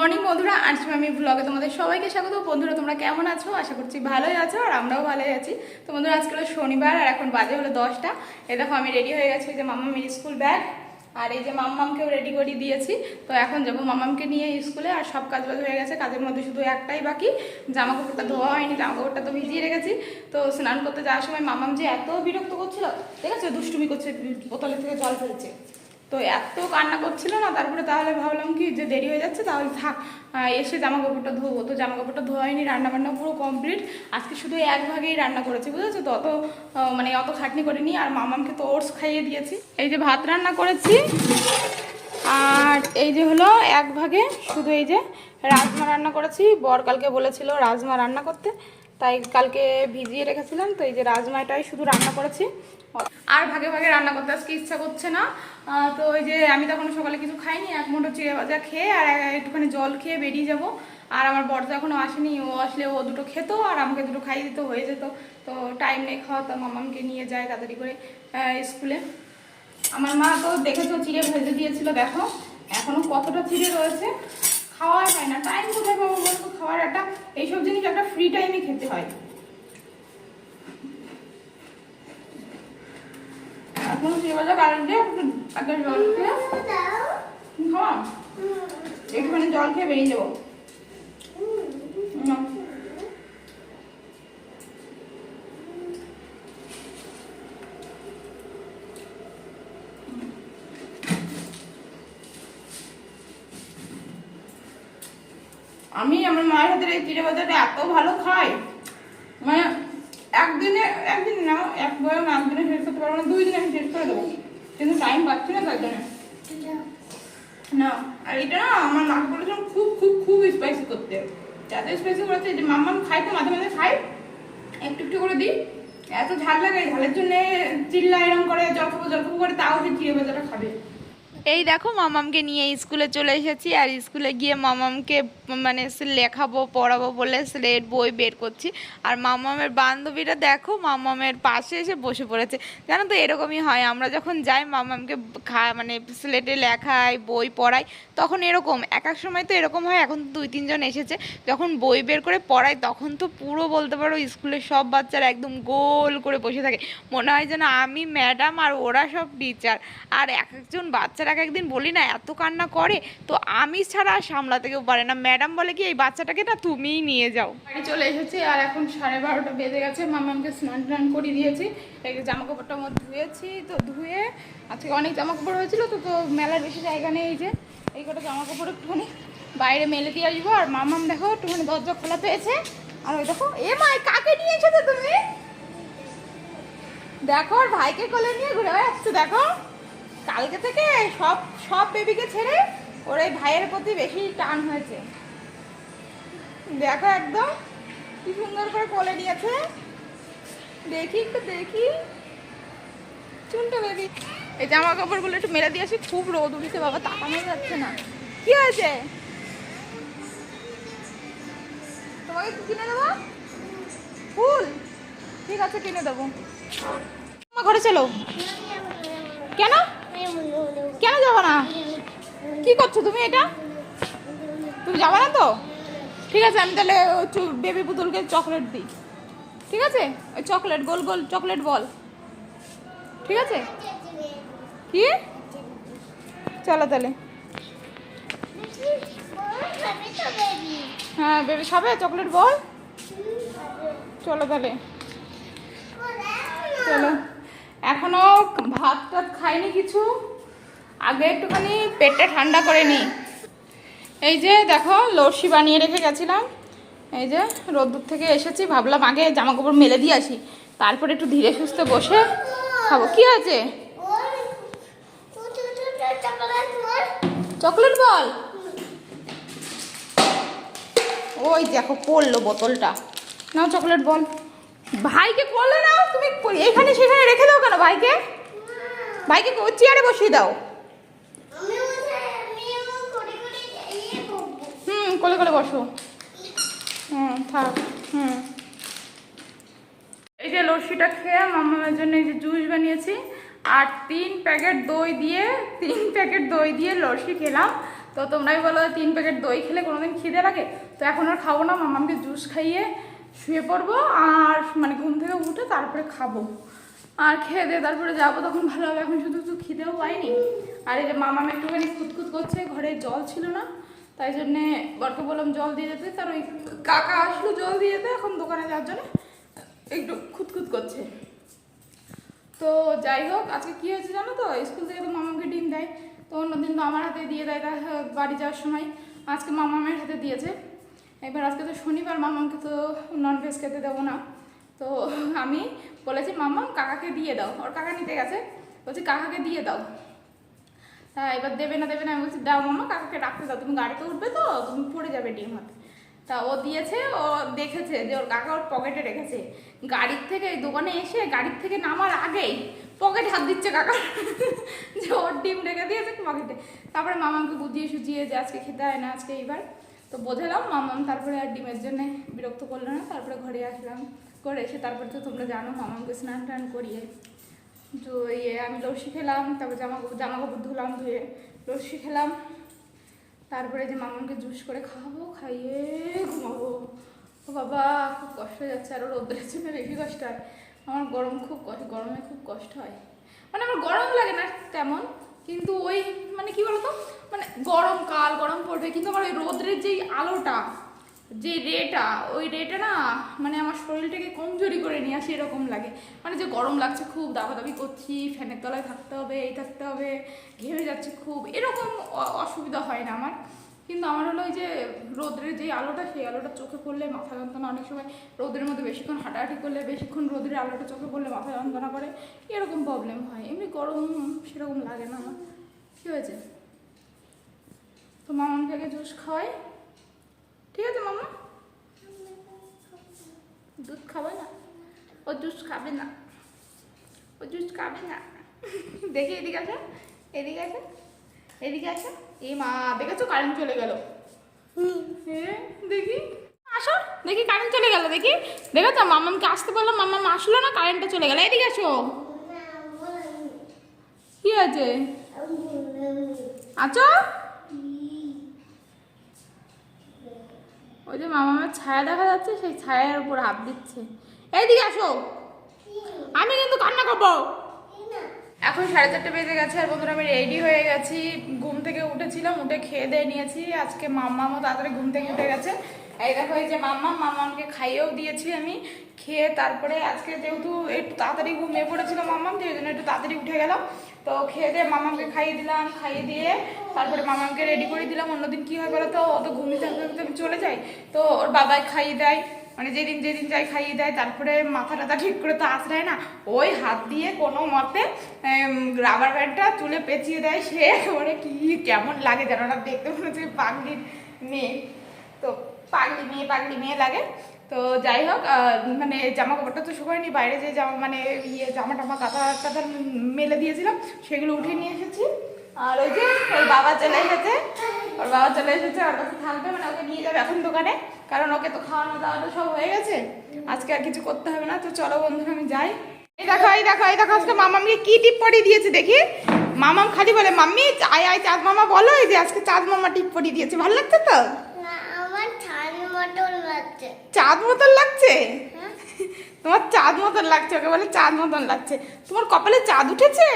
Morning বন্ধুরা আজকে আমি ব্লগে তোমাদের সবাইকে স্বাগত। বন্ধুরা, তোমরা কেমন আছো? আশা করছি ভালোই আছো আর আমরাও ভালোই আছি। তো বন্ধুরা, আজকে হলো শনিবার আর এখন বাজে হলো দশটা। এ দেখো, আমি রেডি হয়ে গেছি। যে মাম্মা মেরি স্কুল ব্যাগ আর এই যে মাম্মামকেও রেডি করে দিয়েছি। তো এখন যাব মাম্মামকে নিয়ে স্কুলে আর সব কাজ বাজ হয়ে গেছে। কাজের মধ্যে শুধু একটাই বাকি। জামা কাপড়টা ধোয়া হয়নি জামা কাপড়টা তো ভিজিয়ে রেখেছি। তো স্নান করতে যাওয়ার সময় মাম্মাম যে এত বিরক্ত করছিল ঠিক আছে দুষ্টুমি করছে, বোতলের থেকে জল ফেলছে। তো এত কান্না করছিল না, তারপরে তাহলে ভাবলাম কি যে দেরি হয়ে যাচ্ছে, তাহলে থাক এসে জামা কাপড়টা ধোবো। তো জামা কাপড়টা ধোয়া হয়নি রান্না বান্না পুরো কমপ্লিট আজকে শুধু এক ভাগেই রান্না করেছি, বুঝেছ? তো অত মানে অত খাটনি করিনি, আর মামামকে তো ওটস খাইয়ে দিয়েছি। এই যে ভাত রান্না করেছি, আর এই যে হলো এক ভাগে শুধু এই যে রাজমা রান্না করেছি। বর কালকে বলেছিল রাজমা রান্না করতে। তাই কালকে ভিজিয়ে রেখেছিলাম, তো এই যে রাজমাটাই শুধু রান্না করেছি। আর ভাগে ভাগে রান্না করতে আজকে ইচ্ছা করছে না। তো ওই যে আমি তখন সকালে কিছু খাইনি, এক মুঠো চিড়ে ভাজা খেয়ে আর একটুখানি জল খেয়ে বেরিয়ে যাব। আর আমার বর তো এখনও আসেনি, ও আসলে ও দুটো খেতো আর আমাকে দুটো খাইয়ে দিত হয়ে যেত। তো টাইম নেই খাওয়া তো মামামকে নিয়ে যায় তাড়াতাড়ি করে স্কুলে। আমার মা তো দেখেছ, চিড়ে ভেজে দিয়েছিল, দেখো। এখনও কতটা চিড়ে রয়েছে খাওয়া হয় না টাইম কোথায় পাবো বলতো খাওয়ার একটা এইসব জিনিস একটা ফ্রি টাইমে খেতে হয়। এখন একটা দিয়ে একটু আগে জল খেয়ে খাওয়া? একটুখানি জল খেয়ে বেরিয়ে যাব নাও। আমি আমার মায়ের হাতের এই চিড়ে ভাজাটা এত ভালো খাই। মানে একদিনে, একদিন না, এক বয়ম একদিনে শেষ করতে পারব না, দুই দিনে আমি শেষ করে দেবো। কিন্তু টাইম পাচ্ছি না তার জন্য। না, আর এটা না, আমার মাকে বলেছিলাম খুব খুব খুব স্পাইসি করতে। এত স্পাইসি করেছে যে মাম্মাম খাই তো মাঝে মাঝে খাই একটু একটু করে দিই। এত ঝাল লাগে ঝালের জন্য চিল্লা এরম করে জল খাব জল খাব করে তাও সে চিড়ে ভাজাটা খাবে। এই দেখো মামামকে নিয়ে স্কুলে চলে এসেছি, আর স্কুলে গিয়ে মামামকে মানে লেখাবো, পড়াবো বলে স্লেট বই বের করছি। আর মামামের বান্ধবীরা দেখো মামামের পাশে এসে বসে পড়েছে। জানো তো এরকমই হয়, আমরা যখন যাই মামামকে খা মানে স্লেটে লেখাই, বই পড়াই, তখন এরকম। এক এক সময় তো এরকম হয়, এখন দুই তিনজন এসেছে। যখন বই বের করে পড়াই, তখন তো পুরো বলতে পারো স্কুলের সব বাচ্চারা একদম গোল করে বসে থাকে। মনে হয় যেন আমি ম্যাডাম আর ওরা সব টিচার আর এক একজন বাচ্চারা এক একদিন বলি না, এত কান্না করে, তো আমি ছাড়া আর সামলাতে কেউ পারে না। ম্যাডাম বলে কি এই বাচ্চাটাকে না তুমিই নিয়ে যাও। বাড়ি চলে এসেছি আর এখন সাড়ে বারোটা বেজে গেছে। মামামকে স্নান টান করিয়ে দিয়েছি। জামা কাপড়টা আমার ধুয়েছি তো ধুয়ে, আজকে অনেক জামা কাপড় হয়েছিল তো তো মেলার বেশি জায়গা নেই যে। এই কটা জামা কাপড় একটুখানি বাইরে মেলে দিয়ে আসব। আর মামাম দেখো একটুখানি দরজা খোলা পেয়েছে। আর ওই দেখো, এ মাই কাকে নিয়ে এসেছ তুমি? দেখো, আর ভাইকে কোলে নিয়ে ঘুরে বেড়াচ্ছে, দেখো। কালকে থেকে সব সব বেবিকে ছেড়ে ওর এই ভাইয়ের প্রতি বেশি টান হয়েছে। দেখো একদম, কি সুন্দর করে কোলে নিয়েছে। দেখি একটু, দেখি। চুলটা বেবি এই জামা কাপড়গুলো একটু মেরে দিয়ে আসি, খুব রোদ উঠেছে বাবা, তাকানো যাচ্ছে না। কি হয়েছে? তোমাকে কিনে দেবো? ফুল। ঠিক আছে, কিনে দেবো। আমার ঘরে চলো। কেন? কেন যাব না? কি করছ তুমি এটা? তুমি যাবে না তো? ঠিক আছে, আমি তাহলে বেবি পুতুলকে চকলেট দিই। ঠিক আছে? ওই চকলেট গোল গোল চকলেট বল। ঠিক আছে? কি? চলো তাহলে। হ্যাঁ বেবি খাবে? চকলেট বল। চলো তাহলে। চলো। এখনও ভাত টাত খাইনি কিছু। আগে একটুখানি পেটটা ঠান্ডা করে নিই এই যে দেখো, লস্যি বানিয়ে রেখে গেছিলাম। এই যে রোদ্দুর থেকে এসেছি, ভাবলাম আগে জামা কাপড় মেলে দিয়ে আসি। তারপরে একটু ধীরে সুস্থে বসে খাব। কি আছে চকলেট বল। ওই দেখো, পড়ল বোতলটা। নাও চকলেট বল। ভাইকে করলে নাও, তুমি এখানে সেখানে রেখে দাও কেন ভাইকে? ভাইকে চেয়ারে বসিয়ে দাও। কোলে কোলে বসো। হুম, থাক, হুম। এই যে লস্যিটা খেয়ে মামামের জন্য এই যে জুস বানিয়েছি, আর তিন প্যাকেট দই দিয়ে, তিন প্যাকেট দই দিয়ে লস্যি খেলাম। তো তোমরাই বলো তিন প্যাকেট দই খেলে কোনোদিন খিদে লাগে? তো এখন আর খাব না, মামাকে জুস খাইয়ে শুয়ে পড়ব, আর মানে ঘুম থেকে উঠে তারপরে খাব। আর খেয়ে দিয়ে তারপরে যাব, তখন ভালো হবে, এখন শুধু শুধু খিদেও পাইনি। আর এই যে মামাম একটুখানি খুঁতখুত করছে, ঘরে জল ছিল না। তাই জন্যে বরকে বললাম, জল দিয়ে যেতে তার ওই কাকা আসলো জল দিয়ে যেতে এখন দোকানে যাওয়ার জন্য একটু খুঁতখুত করছে। তো যাই হোক, আজকে কী হয়েছে জানো তো? স্কুল থেকে তো মামাকে ডিম দেয়, তো অন্যদিন তো আমার হাতে দিয়ে দেয়, তার বাড়ি যাওয়ার সময়। আজকে মামামের হাতে দিয়েছে। এবার আজকে তো শনিবার, মামাকে তো ননভেজ খেতে দেবো না। তো আমি বলেছি মামাম কাকাকে দিয়ে দাও। ওর কাকা নিতে গেছে। বলছি, কাকাকে দিয়ে দাও। তা এবার দেবে না দেবে না, আমি বলছি, দাও মামা, কাকাকে রাখতে দাও, তুমি গাড়িতে উঠবে তো, তুমি পড়ে যাবে ডিম হাতে। তা ও দিয়েছে, ও দেখেছে যে ওর কাকা ওর পকেটে রেখেছে। গাড়ির থেকে দোকানে এসে গাড়ির থেকে নামার আগেই পকেট হাত দিচ্ছে কাকা, যে ওর ডিম রেখে দিয়েছে পকেটে। তারপরে মামাকে বুঝিয়ে সুঝিয়ে যে আজকে খেতে হয় না, আজকে এইবার। তো বোঝালাম মামাম তারপরে আর ডিমের জন্য বিরক্ত করল না, তারপরে ঘরে আসলাম। করে এসে তারপরে তো তোমরা জানো, মামাকে স্নান টান করিয়ে তো ইয়ে আমি লস্যি খেলাম, তারপর জামা জামা কাপড় ধুলাম, ধুয়ে লস্যি খেলাম। তারপরে যে মামাকে জুস করে খাওয়াবো, খাইয়ে ঘুমাবো। ও বাবা, খুব কষ্ট হয়ে যাচ্ছে আরও রোদ্রের জন্য বেশি কষ্ট হয়। আমার গরম খুব কষ্ট গরমে খুব কষ্ট হয়। মানে আমার গরম লাগে না তেমন, কিন্তু ওই মানে কি বলতো? মানে গরমকাল গরম পড়বে, কিন্তু আমার ওই রোদ্রের যেই আলোটা যে রেটা, ওই রেটা না মানে আমার শরীরটাকে কমজোরি করে নিয়ে আসে এরকম লাগে। মানে যে গরম লাগছে খুব, দাবাদাবি করছি, ফ্যানের তলায় থাকতে হবে, এই থাকতে হবে, ঘেমে যাচ্ছে খুব, এরকম অসুবিধা হয় না আমার। কিন্তু আমার হলো ওই যে রোদ্রের যে আলোটা, সেই আলোটা চোখে পড়লে মাথা যন্ত্রণা অনেক সময় রোদের মধ্যে বেশিক্ষণ হাঁটাহাঁটি করলে, বেশিক্ষণ রোদের আলোটা চোখে পড়লে মাথা যন্ত্রণা করে, এরকম প্রবলেম হয়। এমনি গরম সেরকম লাগে না আমার। কী হয়েছে? তো আগে জুস খাওয়াই। ঠিক আছে, মামা? দুধ খাবে না। ও জুস খাবে না। ও জুস খাবে না। দেখি এদিকে আসো। এদিকে আসো। এদিকে আসো। এই মা, দেখেছ কারেন্ট চলে গেল? হ্যাঁ দেখি। আসো, দেখি কারেন্ট চলে গেল, দেখি। দেখেছ? মামামকে আসতে বললাম, মামাম আসলো না কারেন্টটা চলে গেল। এদিকে আসো। কি আছে আছো? ওই যে মামা মামামের ছায়া দেখা যাচ্ছে, সেই ছায়ার উপর হাত দিচ্ছে। এইদিকে আসো। আমি কিন্তু কান্না করব। এখন সাড়ে চারটে বেজে গেছে আর বন্ধুরা, আমি রেডি হয়ে গেছি। ঘুম থেকে উঠেছিলাম, উঠে খেয়ে দিয়ে নিয়েছি। আজকে মামা মতো তাড়াতাড়ি ঘুম থেকে উঠে গেছে। এই দেখো, এই যে মাম্মা, মাম্মামকে খাইয়েও দিয়েছি আমি, খেয়ে তারপরে আজকে যেহেতু একটু তাড়াতাড়ি ঘুমিয়ে পড়েছিল মাম্মাম যে জন্য একটু তাড়াতাড়ি উঠে গেলাম তো খেয়ে দিয়ে মামামকে খাইয়ে দিলাম, খাইয়ে দিয়ে তারপরে মামামকে রেডি করে দিলাম। অন্যদিন কি হয় বলো তো ও তো ঘুমিয়ে থাকতে থাকতে আমি চলে যাই তো ওর বাবাই খাইয়ে দেয় মানে যেদিন যেদিন যাই খাইয়ে দেয়, তারপরে মাথা টাথা ঠিক করে তো আশ্রয় না, ওই হাত দিয়ে কোনো মতে রাবার ব্যান্ডটা চুলে পেঁচিয়ে দেয় সে। একেবারে কি কেমন লাগে যেন ওটা দেখতে মনে হচ্ছে পাগলির মেয়ে। তো পাগলি মেয়ে পাগলি মেয়ে লাগে। তো যাই হোক মানে জামা কাপড়টা তো শুকায়নি, বাইরে যে জামা মানে ইয়ে জামা টামা কাঁথা টাথা মেলে দিয়েছিলাম, সেগুলো উঠিয়ে নিয়ে এসেছি। আর ওই যে ওর বাবা চলে এসেছে, ওর বাবা চলে এসেছে, ওর কাছে থাকবে মানে ওকে নিয়ে যাবে এখন দোকানে, কারণ ওকে তো খাওয়ানো দাওয়ানো সব হয়ে গেছে। আজকে আর কিছু করতে হবে না, তো চলো বন্ধুরা, আমি যাই। এই দেখো এই দেখো এই দেখো, আজকে মামামকে কি টিপ পরিয়ে দিয়েছে দেখি। মামাম খালি বলে, মাম্মি, আয় আয়, চাঁদ মামা বলো, এই যে আজকে চাঁদ মামা টিপ পরিয়ে দিয়েছে, ভালো লাগছে তো না আমার ঠান মতন লাগছে চাঁদ মতন লাগছে? হ্যাঁ? তোমার চাঁদ মতন লাগছে ওকে বলে চাঁদ মতন লাগছে। তোমার কপালে চাঁদ উঠেছে?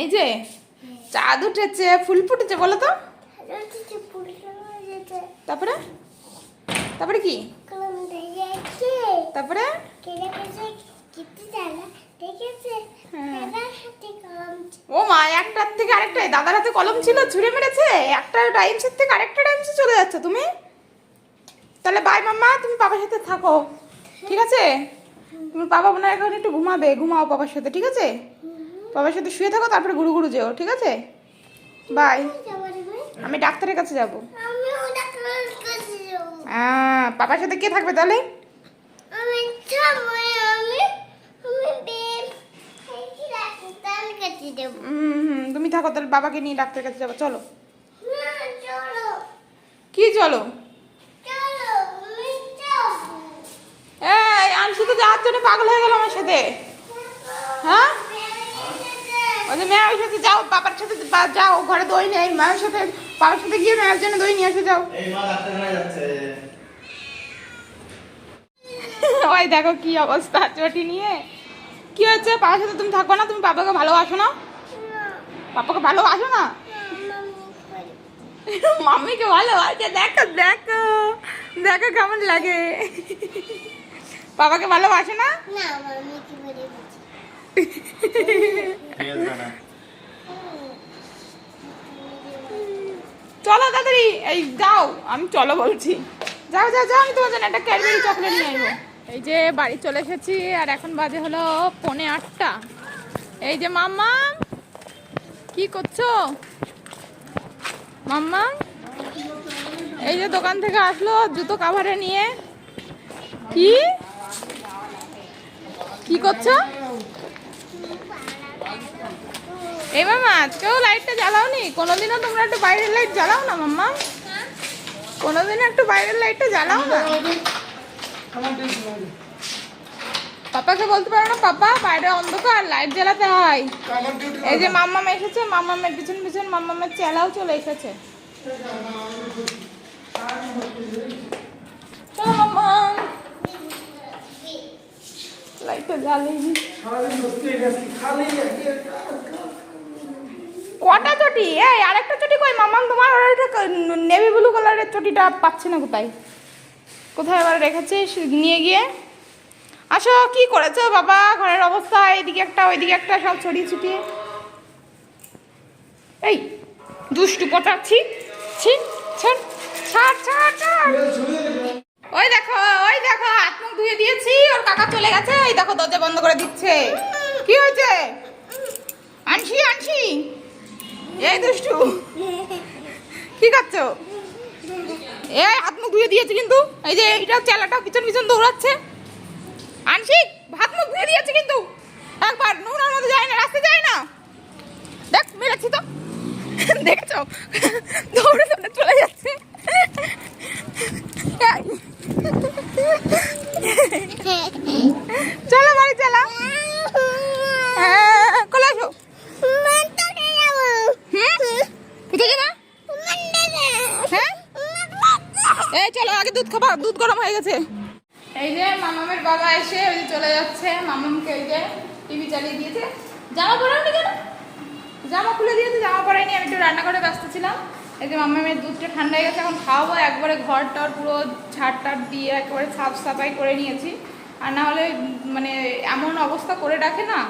এই যে চাঁদ উঠেছে ফুল ফুটেছে বলো তো। তারপরে? তারপরে কি? তারপরে? হ্যাঁ। ও মা একটার থেকে আরেকটাই। দাদার হাতে কলম ছিল ছুঁড়ে মেরেছে। একটা টাইমসের থেকে আরেকটা টাইমসে চলে যাচ্ছ। তুমি? তাহলে বাই মাম্মা তুমি বাবার সাথে থাকো। ঠিক আছে? বাবা মনে এখন একটু ঘুমাবে। ঘুমাও বাবার সাথে ঠিক আছে? বাবার সাথে শুয়ে থাকো তারপরে গুরু গুরু যেও ঠিক আছে? বাই আমি ডাক্তারের কাছে যাব। যাব। হ্যাঁ বাবার সাথে কে থাকবে তাহলে আমি যাব আমি আমি বেম ডাক্তার কাছে যাব হুম হুম তুমি থাকো তাহলে বাবাকে নিয়ে ডাক্তার কাছে যাব চলো। কি চলো? আমি তো যাওয়ার জন্য পাগল হয়ে গেল আমার সাথে। হ্যাঁ? ওই যে মেয়ের সাথে যাও বাবার সাথে যাও ঘরে দই নেই মায়ের সাথে বাবার সাথে গিয়ে মেয়ের জন্য দই নিয়ে এসে যাও। ওই দেখো কি অবস্থা চটি নিয়ে। কি হয়েছে? বাবার সাথে তুমি থাকো না? তুমি বাবাকে ভালোবাসো না? পাপাকে ভালোবাসো না? মাম্মিকে ভালোবাসে? দেখো দেখো। দেখো কেমন লাগে। বাবাকে ভালোবাসে না? চলো তাড়াতাড়ি। এই, যাও। আমি চলো বলছি। যাও যাও যাও। আমি তোমার জন্য একটা ক্যাডবেরি চকলেট নিয়ে আসব। এই যে বাড়ি চলে এসেছি, আর এখন বাজে হলো পনে আটটা। এই যে মাম্মা, কি করছ? মাম্মা, এই যে দোকান থেকে আসলো জুতো কাভারে নিয়ে। কি? কি করছ? এই মামা আজকেও লাইটটা জ্বালাওনি? কোনোদিনও তোমরা একটু বাইরের লাইট জ্বালাও না মাম্মা। কোনোদিনও একটু বাইরের লাইটটা জ্বালাও না। পাপাকে বলতে পারো না পাপা বাইরে অন্ধকার লাইট জ্বালাতে হয়। এই যে মাম্মাম এসেছে মাম্মামের পিছন পিছন মাম্মামের চেলাও চলে এসেছে। লাইটটা জ্বালিয়ে কটা চটি? এই আরেকটা চটি কই? মামাম তোমার নেভি ব্লু কালারের চটিটা পাচ্ছি না কোথায়? কোথায় এবার রেখেছিস নিয়ে গিয়ে। আসো, কি করেছ বাবা? ঘরের অবস্থা এইদিকে একটা, ওইদিকে একটা, সব ছড়িয়ে ছিটিয়ে। এই, দুষ্টু পচাচ্ছি ছি ছাড় ছাড় ছাড় ওই দেখো ওই দেখো, হাত মুখ ধুয়ে দিয়েছি, ওর কাকা চলে গেছে। এই দেখো, দরজা বন্ধ করে দিচ্ছে। কি হয়েছে? আনছি আনছি এই দুষ্টু, কি করছ? এই হাত মুখ ধুয়ে দিয়েছে কিন্তু। এই যে এইটা চেলাটা পিছন পিছন দৌড়াচ্ছে আনসিক হাত মুখ ধুয়ে দিয়েছে কিন্তু একবার নোংরার মধ্যে যায় না রাস্তা যায় না দেখ মেরেছি তো দেখেছ দৌড়ে দৌড়ে চলে যাচ্ছে এই, চলো বাড়ি চলো হ্যাঁ কোলে আসো হুম কোথায় যাবা হ্যাঁ এই, চলো, আগে দুধ খাবা, দুধ গরম হয়ে গেছে। এই যে, মামামের বাবা এসে ওই চলে যাচ্ছে, মামামকে ওই যে টিভি চালিয়ে দিয়েছে। জামা পরাওনি কেন? জামা খুলে দিয়েছে, জামা পরাইনি, আমি একটু রান্না করে ব্যস্ত ছিলাম। এই যে মামামের দুধটা ঠান্ডা হয়ে গেছে, এখন খাওয়াবো, একবারে ঘর টর পুরো ঝাড় টাট দিয়ে একবারে সাফ সাফাই করে নিয়েছি। আর না হলে মানে এমন অবস্থা করে রাখে না,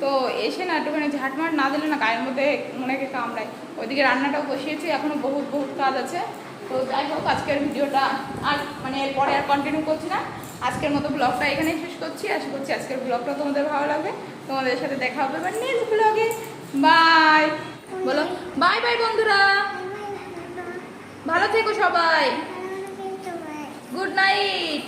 তো এসে না একটুখানি ঝাঁটমাট না দিলে না গায়ের মধ্যে অনেকে কামড়ায়। ওইদিকে রান্নাটাও বসিয়েছি এখনও বহুত বহুত কাজ আছে। তো যাই হোক আজকের ভিডিওটা আর মানে এরপরে আর কন্টিনিউ করছি না। আজকের মতো ব্লগটা এখানেই শেষ করছি। আশা করছি আজকের ব্লগটা তোমাদের ভালো লাগবে। তোমাদের সাথে দেখা হবে এবার নেক্সট ব্লগে বাই বলো বাই বাই বন্ধুরা। ভালো থেকো সবাই। Good night